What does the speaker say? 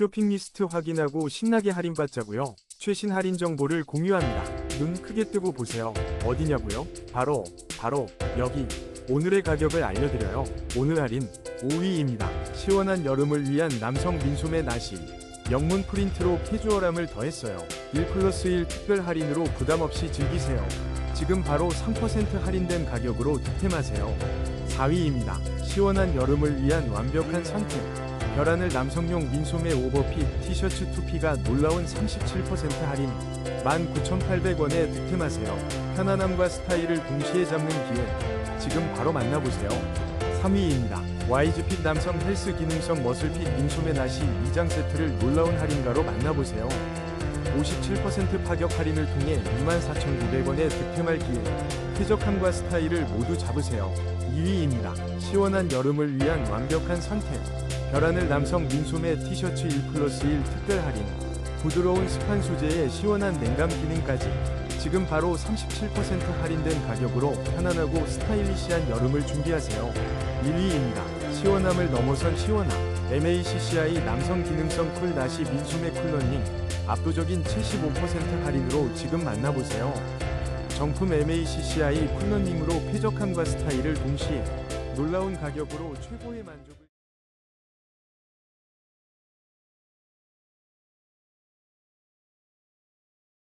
쇼핑 리스트 확인하고 신나게 할인받자고요. 최신 할인 정보를 공유합니다. 눈 크게 뜨고 보세요. 어디냐고요? 바로 바로 여기. 오늘의 가격을 알려드려요. 오늘 할인 5위입니다. 시원한 여름을 위한 남성 민소매 나시. 영문 프린트로 캐주얼함을 더했어요. 1 플러스 1 특별 할인으로 부담 없이 즐기세요. 지금 바로 3% 할인된 가격으로 득템하세요. 4위입니다. 시원한 여름을 위한 완벽한 선택. 별하늘 남성용 민소매 오버핏 티셔츠 투피가 놀라운 37% 할인 19,800원에 득템하세요. 편안함과 스타일을 동시에 잡는 기회. 지금 바로 만나보세요. 3위입니다. YG핏 남성 헬스 기능성 머슬핏 민소매 나시 2장 세트를 놀라운 할인가로 만나보세요. 57% 파격 할인을 통해 24,900원에 득템할 기회. 쾌적함과 스타일을 모두 잡으세요. 2위입니다. 시원한 여름을 위한 완벽한 선택. 별하늘 남성 민소매 티셔츠 1 플러스 1 특별 할인. 부드러운 스판 소재에 시원한 냉감 기능까지. 지금 바로 37% 할인된 가격으로 편안하고 스타일리시한 여름을 준비하세요. 1위입니다. 시원함을 넘어선 시원함. MACCI 남성 기능성 쿨 나시 민소매 쿨러닝. 압도적인 75% 할인으로 지금 만나보세요. 정품 MACCI 쿨러닝으로 쾌적함과 스타일을 동시에 놀라운 가격으로 최고의 만족.